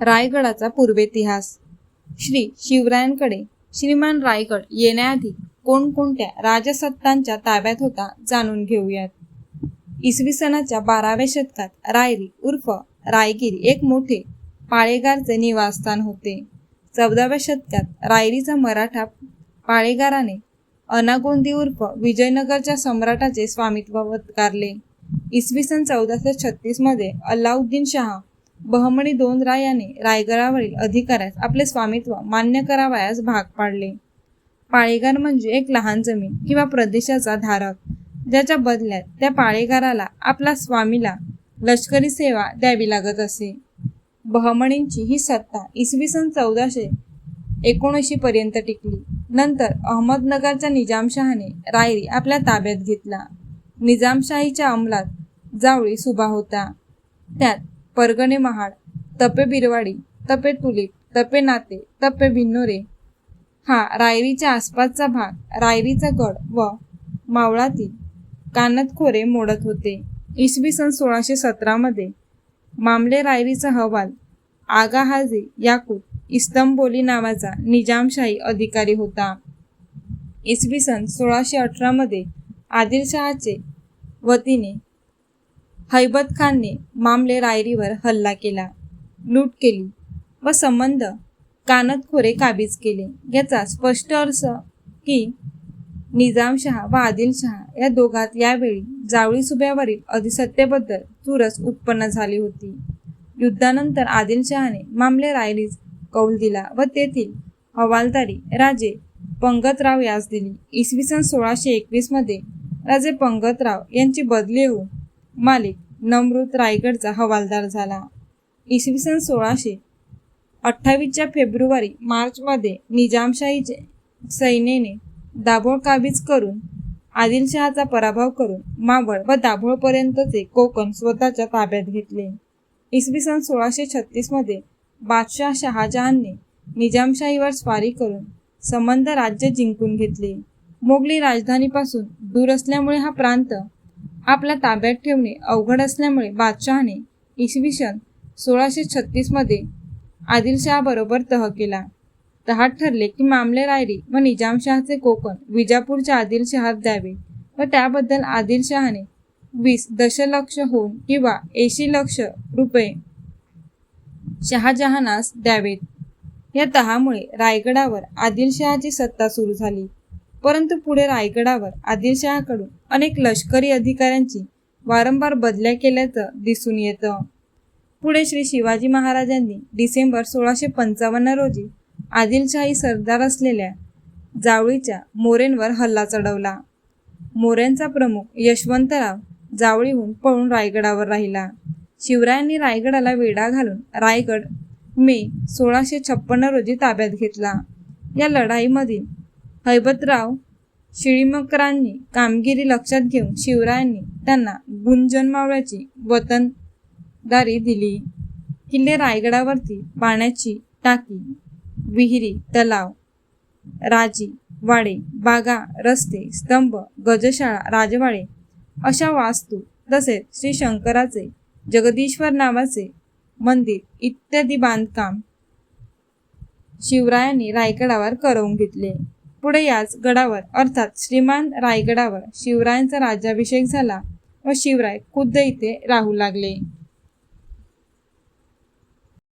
रायगडाचा पूर्वेतिहास. श्री शिवरायांकडे श्रीमान रायगड येण्याआधी कोणकोणत्या राजसत्तांच्या ताब्यात होता जाणून घेऊयात. इसवी सनाच्या बाराव्या शतकात रायरी उर्फ रायगिरी एक मोठे पाळेगारचे निवासस्थान होते. चौदाव्या शतकात रायरीचा मराठा पाळेगाराने अनागोंदी उर्फ विजयनगरच्या सम्राटाचे स्वामित्व पत्कारले इसवी सन चौदाशे छत्तीसमध्ये अल्लाउद्दीन शहा बहमणी दोन रायाने रायगडावरील अधिकाऱ्यास आपले स्वामित्व मान्य करावयास भाग पाडले. पाळेगार म्हणजे एक लहान जमीन किंवा प्रदेशाचा धारक. ज्याच्या बदल्यात त्या पाळेगाराला आपला स्वामीला लष्करी सेवा द्यावी लागत असे. बहमणींची ही सत्ता इसवी सन चौदाशे एकोणऐंशी पर्यंत टिकली. नंतर अहमदनगरच्या निजामशहाने रायरी आपल्या ताब्यात घेतला. निजामशाहीच्या अंमलात जावळी सुभा होता. त्यात परगणे महाड तपे बिरवाडी तपे तुलीप तपे नाते तपे भिन्नोरे हा रायरीच्या आसपासचा भाग रायरीचा गड व मावळातील कानतखोरे मोडत होते. इसवी सन सोळाशे सतरामध्ये मामले रायरीचा हवाल आगा हाजी याकूत इस्तंबोली नावाचा निजामशाही अधिकारी होता. इसवी सन सोळाशे अठरामध्ये आदिलशहाचे वतीने हैबत खानने मामले रायरीवर हल्ला केला. लूट केली व संबंध कानतखोरे काबीज केले. याचा स्पष्ट अर्थ की निजामशहा व आदिलशहा या दोघात यावेळी जावळी सुभ्यावरील अधिसत्तेबद्दल चुरस उत्पन्न झाली होती. युद्धानंतर आदिलशहाने मामले रायरीस कौल दिला व तेथील हवालदारी राजे पंगतराव यास दिली. इसवी सन सोळाशे एकवीसमध्ये राजे पंगतराव यांची बदली होऊन मालिक नमृत रायगडचा हवालदार झाला. इसवी सन सोळाशे अठ्ठावीसच्या फेब्रुवारी मार्चमध्ये निजामशाहीचे सैन्याने दाभोळ काबीज करून आदिलशहाचा पराभव करून मावळ व दाभोळपर्यंतचे कोकण स्वतःच्या ताब्यात घेतले. इसवी सन सोळाशे छत्तीसमध्ये बादशाह शहाजहानने निजामशाहीवर स्वारी करून संबंध राज्य जिंकून घेतले. मोगली राजधानीपासून दूर असल्यामुळे हा प्रांत आपल्या ताब्यात ठेवणे अवघड असल्यामुळे बादशहाने इसवी सन सोळाशे छत्तीसमध्ये आदिलशहाबरोबर तह केला. तहात ठरले की मामले रायरी व निजामशहाचे कोकण विजापूरच्या आदिलशहात द्यावे व त्याबद्दल आदिलशहाने वीस दशलक्ष होऊन किंवा ऐंशी लक्ष रुपये शहाजहानास द्यावेत. या तहामुळे रायगडावर आदिलशहाची सत्ता सुरू झाली. परंतु पुढे रायगडावर आदिलशहाकडून अनेक लष्करी अधिकाऱ्यांची वारंवार बदल्या केल्याचं दिसून येतं. पुढे श्री शिवाजी महाराजांनी डिसेंबर सोळाशे पंचावन्न रोजी आदिलशाही सरदार असलेल्या जावळीच्या मोरेंवर हल्ला चढवला. मोऱ्यांचा प्रमुख यशवंतराव जावळीहून पळून रायगडावर राहिला. शिवरायांनी रायगडाला वेढा घालून रायगड मे सोळाशे छप्पन्न रोजी ताब्यात घेतला. या लढाईमधील हैबतराव शिळीमकरांनी कामगिरी लक्षात घेऊन शिवरायांनी त्यांना गुंजन मावळ्याची वतनदारी दिली. किल्ले रायगडावरती पाण्याची टाकी विहिरी तलाव राजी वाडे बागा रस्ते स्तंभ गजशाळा राजवाडे अशा वास्तू तसेच श्री शंकराचे जगदीश्वर नावाचे मंदिर इत्यादी बांधकाम शिवरायांनी रायगडावर करवून घेतले. पुढे याच गडावर अर्थात श्रीमान रायगडावर शिवरायांचा राज्याभिषेक झाला व शिवराय खुद्द इथे राहू लागले.